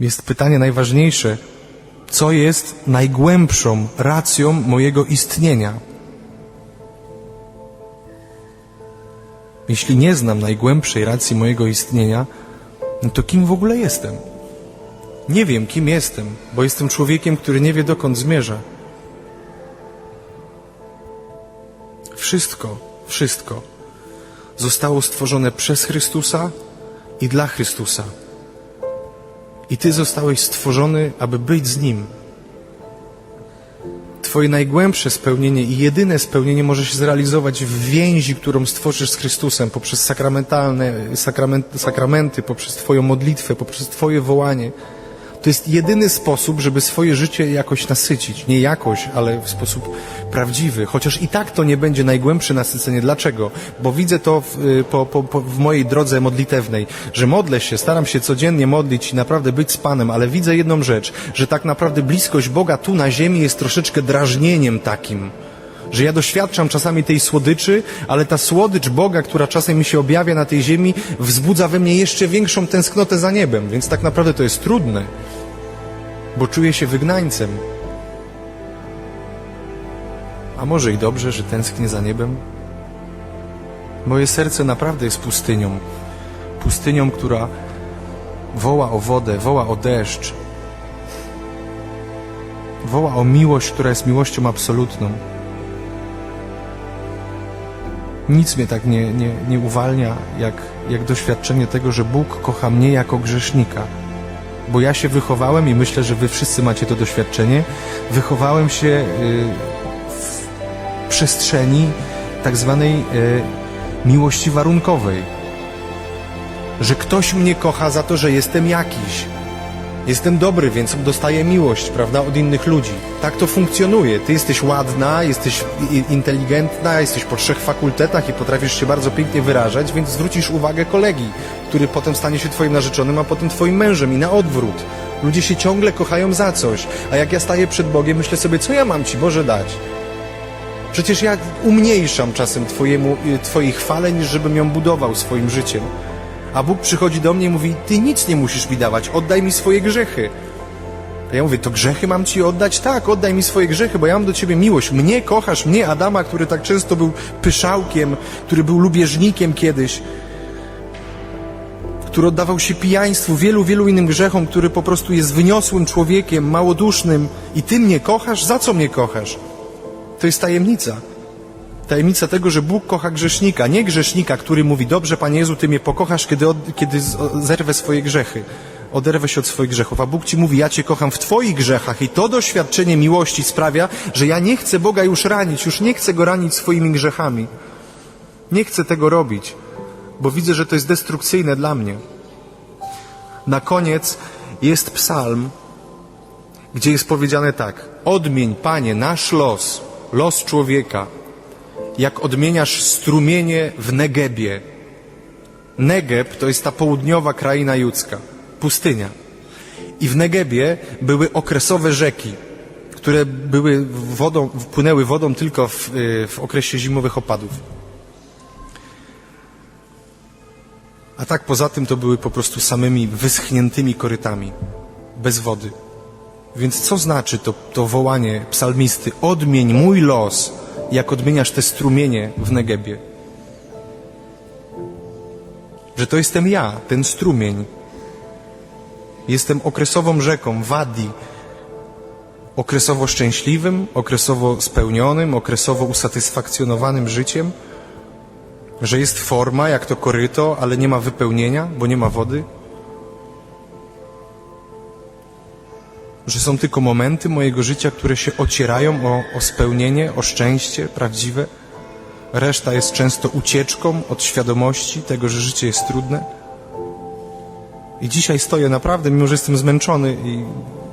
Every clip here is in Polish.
jest pytanie najważniejsze. Co jest najgłębszą racją mojego istnienia? Jeśli nie znam najgłębszej racji mojego istnienia, no to kim w ogóle jestem? Nie wiem, kim jestem, bo jestem człowiekiem, który nie wie, dokąd zmierza. Wszystko, wszystko zostało stworzone przez Chrystusa i dla Chrystusa. I Ty zostałeś stworzony, aby być z Nim. Twoje najgłębsze spełnienie i jedyne spełnienie może się zrealizować w więzi, którą stworzysz z Chrystusem poprzez sakramentalne sakrament, sakramenty, poprzez Twoją modlitwę, poprzez Twoje wołanie. To jest jedyny sposób, żeby swoje życie jakoś nasycić. Nie jakoś, ale w sposób prawdziwy. Chociaż i tak to nie będzie najgłębsze nasycenie. Dlaczego? Bo widzę to w, y, po, po, po, w mojej drodze modlitewnej, że modlę się, staram się codziennie modlić i naprawdę być z Panem, ale widzę jedną rzecz, że tak naprawdę bliskość Boga tu na ziemi jest troszeczkę drażnieniem takim że ja doświadczam czasami tej słodyczy, ale ta słodycz Boga, która czasem mi się objawia na tej ziemi, wzbudza we mnie jeszcze większą tęsknotę za niebem, więc tak naprawdę to jest trudne, bo czuję się wygnańcem. A może i dobrze, że tęsknię za niebem? Moje serce naprawdę jest pustynią. Pustynią, która woła o wodę, woła o deszcz, woła o miłość, która jest miłością absolutną. Nic mnie tak nie, nie, nie uwalnia, jak, jak doświadczenie tego, że Bóg kocha mnie jako grzesznika. Bo ja się wychowałem i myślę, że wy wszyscy macie to doświadczenie. Wychowałem się y, w przestrzeni tak zwanej y, miłości warunkowej. Że ktoś mnie kocha za to, że jestem jakiś. Jestem dobry, więc dostaję miłość, prawda, od innych ludzi. Tak to funkcjonuje. Ty jesteś ładna, jesteś inteligentna, jesteś po trzech fakultetach i potrafisz się bardzo pięknie wyrażać, więc zwrócisz uwagę kolegi, który potem stanie się twoim narzeczonym, a potem twoim mężem i na odwrót. Ludzie się ciągle kochają za coś, a jak ja staję przed Bogiem, myślę sobie, co ja mam Ci Boże dać? Przecież ja umniejszam czasem twojemu, y, Twojej chwale, niż żebym ją budował swoim życiem. A Bóg przychodzi do mnie i mówi: Ty nic nie musisz mi dawać, oddaj mi swoje grzechy. A ja mówię: To grzechy mam ci oddać? Tak, oddaj mi swoje grzechy, bo ja mam do ciebie miłość. Mnie kochasz, mnie, Adama, który tak często był pyszałkiem, który był lubieżnikiem kiedyś, który oddawał się pijaństwu, wielu, wielu innym grzechom, który po prostu jest wyniosłym człowiekiem, małodusznym. I ty mnie kochasz? Za co mnie kochasz? To jest tajemnica. Tajemnica tego, że Bóg kocha grzesznika, nie grzesznika, który mówi, dobrze Panie Jezu, Ty mnie pokochasz, kiedy, od, kiedy zerwę swoje grzechy. Oderwę się od swoich grzechów, a Bóg Ci mówi, ja Cię kocham w Twoich grzechach i to doświadczenie miłości sprawia, że ja nie chcę Boga już ranić, już nie chcę Go ranić swoimi grzechami. Nie chcę tego robić, bo widzę, że to jest destrukcyjne dla mnie. Na koniec jest psalm, gdzie jest powiedziane tak, odmień Panie nasz los, los człowieka, jak odmieniasz strumienie w Negebie. Negeb to jest ta południowa kraina judzka, pustynia. I w Negebie były okresowe rzeki, które były wodą, płynęły wodą tylko w, y, w okresie zimowych opadów. A tak poza tym to były po prostu samymi wyschniętymi korytami, bez wody. Więc co znaczy to, to wołanie psalmisty? Odmień mój los, jak odmieniasz te strumienie w Negebie. Że to jestem ja, ten strumień. Jestem okresową rzeką, wadi. Okresowo szczęśliwym, okresowo spełnionym, okresowo usatysfakcjonowanym życiem. Że jest forma, jak to koryto, ale nie ma wypełnienia, bo nie ma wody. Że są tylko momenty mojego życia, które się ocierają o, o spełnienie, o szczęście prawdziwe. Reszta jest często ucieczką od świadomości tego, że życie jest trudne. I dzisiaj stoję naprawdę, mimo że jestem zmęczony i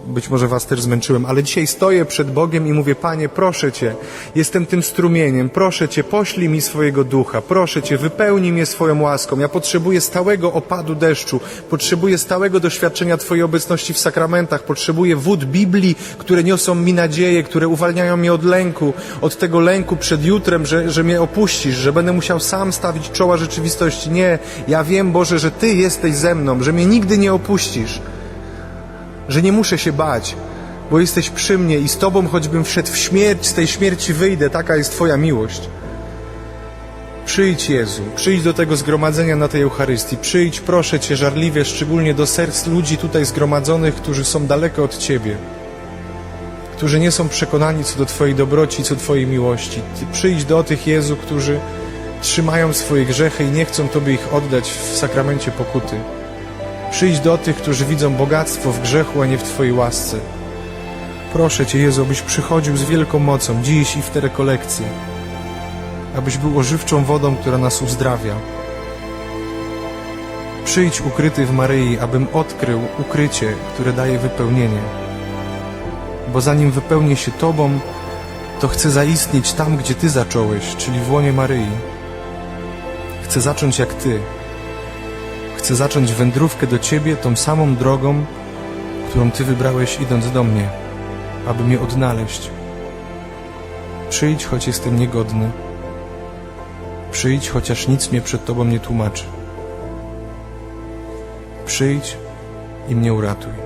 być może was też zmęczyłem, ale dzisiaj stoję przed Bogiem i mówię, Panie, proszę Cię, jestem tym strumieniem, proszę Cię, poślij mi swojego ducha, proszę Cię, wypełnij mnie swoją łaską. Ja potrzebuję stałego opadu deszczu, potrzebuję stałego doświadczenia Twojej obecności w sakramentach, potrzebuję wód Biblii, które niosą mi nadzieję, które uwalniają mnie od lęku, od tego lęku przed jutrem, że, że mnie opuścisz, że będę musiał sam stawić czoła rzeczywistości. Nie, ja wiem, Boże, że Ty jesteś ze mną, że mnie nigdy nie opuścisz że nie muszę się bać, bo jesteś przy mnie i z Tobą, choćbym wszedł w śmierć, z tej śmierci wyjdę, taka jest Twoja miłość. Przyjdź Jezu, przyjdź do tego zgromadzenia na tej Eucharystii, przyjdź proszę Cię żarliwie, szczególnie do serc ludzi tutaj zgromadzonych, którzy są daleko od Ciebie, którzy nie są przekonani co do Twojej dobroci, co do Twojej miłości. Ty przyjdź do tych Jezu, którzy trzymają swoje grzechy i nie chcą Tobie ich oddać w sakramencie pokuty. Przyjdź do tych, którzy widzą bogactwo w grzechu, a nie w Twojej łasce. Proszę Cię, Jezu, abyś przychodził z wielką mocą dziś i w te rekolekcje, abyś był ożywczą wodą, która nas uzdrawia. Przyjdź ukryty w Maryi, abym odkrył ukrycie, które daje wypełnienie. Bo zanim wypełnię się Tobą, to chcę zaistnieć tam, gdzie Ty zacząłeś, czyli w łonie Maryi. Chcę zacząć jak Ty. Chcę zacząć wędrówkę do Ciebie tą samą drogą, którą Ty wybrałeś idąc do mnie, aby mnie odnaleźć. Przyjdź, choć jestem niegodny. Przyjdź, chociaż nic mnie przed Tobą nie tłumaczy. Przyjdź i mnie uratuj.